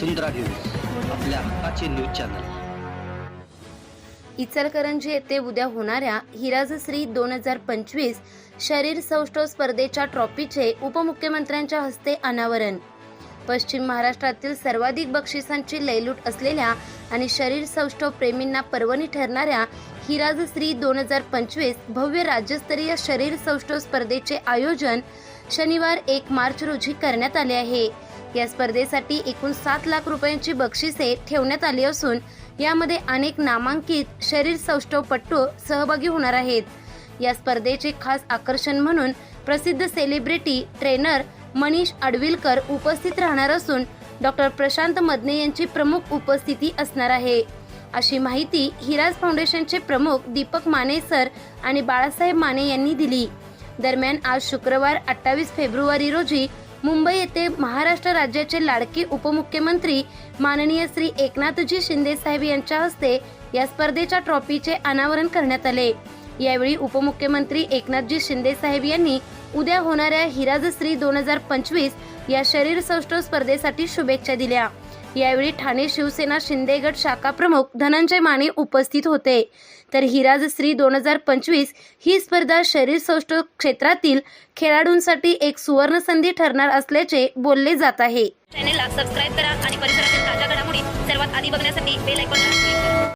वसुंधरा news आपल्या हक्काचे news channel. Ichalkaranji येथे उद्या होणाऱ्या हिराजश्री दोन हजार पंचवीस शरीर सौष्ठव स्पर्धेच्या ट्रॉफीचे उपमुख्यमंत्र्यांच्या हस्ते अनावरण. पश्चिम महाराष्ट्रातील सर्वाधिक बक्षिसांची लयलूट असलेल्या आणि शरीर सौष्ठव प्रेमींना पर्वणी ठरणाऱ्या हिराजश्री दोन हजार पंचवीस भव्य राज्यस्तरीय शरीर सौष्ठव स्पर्धेचे आयोजन शनिवार एक मार्च रोजी करण्यात आले आहे. या स्पर्धेसाठी एकूण सात लाख रुपयांची बक्षिसे ठेवण्यात आली असून यामध्ये अनेक नामांकित शरीर सौष्ठवपट्टू सहभागी होणार आहेत. या स्पर्धेचे खास आकर्षण म्हणून प्रसिद्ध सेलिब्रिटी ट्रेनर मनीष अडविलकर उपस्थित राहणार असून डॉक्टर प्रशांत मदने यांची प्रमुख उपस्थिती असणार आहे. अशी माहिती हिराज फाउंडेशनचे प्रमुख दीपक माने सर आणि बाळासाहेब माने यांनी दिली. दरम्यान आज शुक्रवार अठ्ठावीस फेब्रुवारी रोजी मुंबई येथे महाराष्ट्र राज्याचे लाडके उपमुख्यमंत्री माननीय श्री एकनाथजी शिंदे साहेब यांच्या हस्ते या स्पर्धेच्या ट्रॉफीचे अनावरण करण्यात आले. यावेळी उपमुख्यमंत्री एकनाथजी शिंदे साहेब यांनी उद्या होणाऱ्या हिराजश्री दोन हजार पंचवीस या शरीर सौष्ठव स्पर्धेसाठी शुभेच्छा दिल्या. यावेळी ठाणे शिवसेना शिंदेगड शाखा प्रमुख धनंजय माने उपस्थित होते. तर हिराजश्री दोन हजार पंचवीस ही स्पर्धा शरीरसौष्ठ क्षेत्रातील खेळाडूंसाठी एक सुवर्ण संधी ठरणार असल्याचे बोलले जात आहे. चॅनेलला सबस्क्राईब करा आणि परिसरातील ताज्या घडामोडी सर्वात आधी बघण्यासाठी बेल आयकॉनला